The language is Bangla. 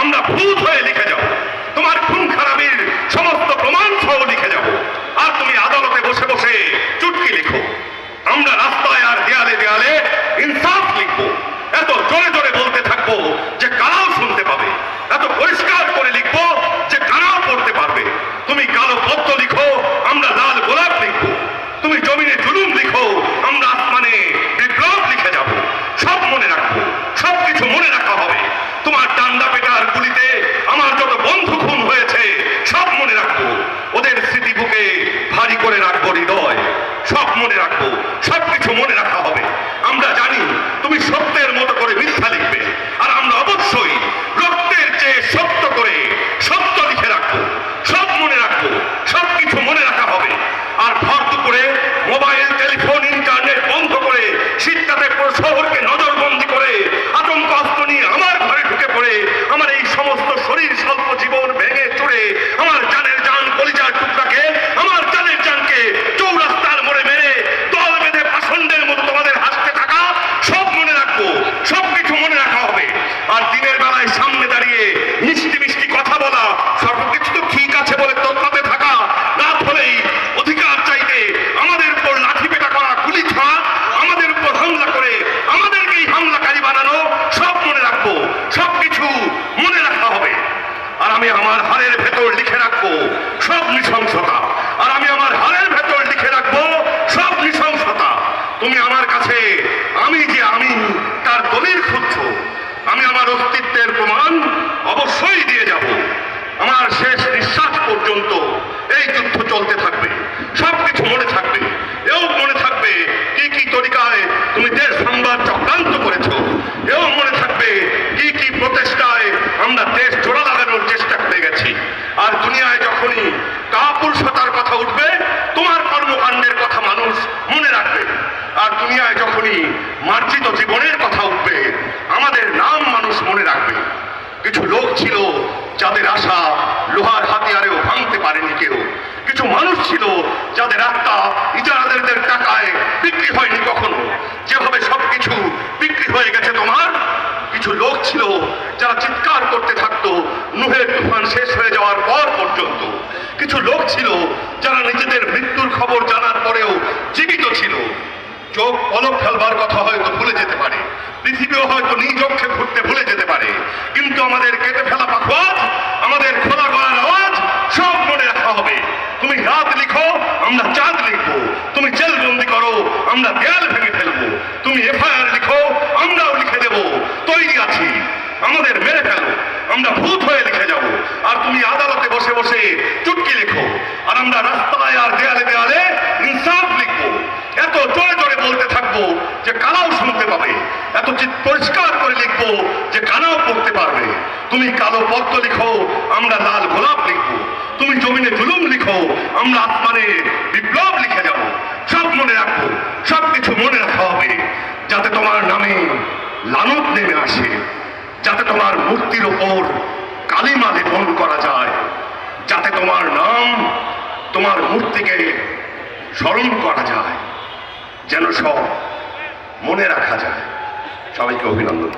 আমরা ভূত হয়ে লিখে যাব তোমার খুন খারাপের সমস্ত প্রমাণ সহ লিখে যাব আর তুমি আদালতে বসে বসে চুটকি লিখো। আমরা রাস্তায় আর দেয়ালে দেয়ালে ইনসাফ লিখব এত জোরে জোরে বলতে থাকব যে কানাও শুনতে পাবে এত পরিষ্কার করে লিখব যে কানাও পড়তে পারবে তুমি কালো পদ্ম লিখো আমরা লাল গোলাপ লিখব তুমি জমিনে জুলুম লিখো আমরা আসমানে বিপ্লব লিখে যাব সব মনে রাখব সব কিছু মনে রাখা হবে তোমার ডান্ডা পেটার গুলিতে আমার যত বন্ধু খুন হয়েছে সব মনে রাখব ওদের স্মৃতি বুকে ভারী করে রাখব হৃদয় সব মনে রাখব, সবকিছু মনে রাখা হবে। আমরা জানি তুমি সত্যের মতো করে মিথ্যা লিখবে, আর আমরা অবশ্যই রক্তের চেয়ে সত্য করে সত্য লিখে রাখব। সব মনে রাখব, সবকিছু মনে রাখা হবে। আর ভর দুপুরে মোবাইল, টেলিফোন, ইন্টারনেট বন্ধ করে শীতটাতে শহরকে নজরবন্দি করে আতঙ্ক অস্ত্র নিয়ে আমার ঘরে ঢুকে পড়ে আমার এই সমস্ত শরীর স্বল্প জীবন ভেঙে চুড়ে আমার জানের জান কলিজার টুকরাকে আমার জানের জানকে চৌরাস্তার মোড়ে মেরে দল বেঁধে পাষণ্ডের মতো তোমাদের হাসতে থাকা সব মনে রাখব সব কিছু মনে রাখা হবে আর দিনের বেলায় সামনে দাঁড়িয়ে মিষ্টি মিষ্টি কথা বলা সর্বকিছু তো ঠিক আছে বলে তত্ত্বাতে থাকা রাত হলেই অধিকার চাইতে আমাদের উপর লাঠি পেটা করা গুলি ছোঁয়া আমাদের উপর হামলা করে আমাদেরকেই হামলাকারী বানানো সব মনে রাখব সব কিছু মনে রাখা হবে আর আমি আমার হাড়ের ভেতর লিখে রাখব সব নৃশংসতা। আর আমি আমার হাড়ের ভেতর লিখে রাখব সব নৃশংসতা। তুমি আমার কাছে, আমি যে আমি, তার দলিল খুঁজছো। আমি আমার অস্তিত্বের প্রমাণ অবশ্যই দিয়ে যাব। আমার শেষ নিঃশ্বাস পর্যন্ত এই যুদ্ধ চলতে থাকবে সব কিছু মনে থাকবে। এও মনে থাকবে কি কি তরিকায় তুমি দেশ সংবাদ চক্রান্ত করেছ। এও মনে থাকবে কি কি প্রচেষ্টায় আমরা দেশ জোড়া লাগানোর চেষ্টা করে গেছি আর দুনিয়ায় যখনই কাপুরুষতার কথা উঠবে তোমার কর্মকাণ্ডের কথা মানুষ মনে রাখবে আর দুনিয়ায় যখনই মার্জিত জীবনের কথা উঠবে আমাদের নাম মানুষ মনে রাখবে কিছু লোক ছিল যাদের আশা লোহার হাতিয়ারেও ভাঙতে পারেনি কেউ। কিছু মানুষ ছিল যাদের আত্মা ইজারাদারদের টাকায় বিক্রি হয়নি কখনো। যেভাবে সবকিছু বিক্রি হয়ে গেছে তোমার, কিছু লোক ছিল যারা চিৎকার করতে থাকতো, নুহের তুফান শেষ হয়ে যাওয়ার পর পর্যন্ত। কিছু লোক ছিল যারা নিজেদের মৃত্যুর খবর জানার পরেও জীবিত ছিল। চোখ পলক ফেলবার কথা হয়তো ভুলে যেতে পারে। পৃথিবীও হয়তো নিজ অক্ষে ঘুরতে ভুলে যেতে পারে কিন্তু আমাদের কেটে ফেলা পাখোয়াজ আমাদের খোলা গলার আওয়াজ সব মনে রাখা হবে তুমি রাত লিখো আমরা চাঁদ লিখব। তুমি জেল বন্দি করো, আমরা দেয়াল ভেঙে ফেলব। তুমি এফআইআর লিখো, আমরাও লিখে দেব। তৈরি আছি। আমাদের মেরে ফেলো। আমরা ভূত হয়ে লিখে যাব। আর তুমি আদালতে বসে বসে চুটকি লেখো। আর আমরা রাস্তায় আর দেয়ালে দেয়ালে ইনসাফ লিখব। এত জোরে জোরে বলতে থাকব যে কানাও শুনতে পাবে। এত পরিষ্কার করে লিখব যে কানাও পড়তে পারবে। তুমি কালো পদ্ম লিখো, আমরা লাল গোলাপ লিখব। তুমি জমিনে জুলুম লিখো। আমরা আসমানে বিপ্লব লিখে যাব। সব মনে রাখব সব কিছু মনে রাখা হবে, যাতে তোমার নামে লানত নেমে আসে, যাতে তোমার মূর্তির ওপর কালিমা লেপন করা যায়, যাতে তোমার নাম, তোমার মূর্তিকে স্মরণ করা যায়, যেন সব মনে রাখা যায়। সবাইকে অভিনন্দন।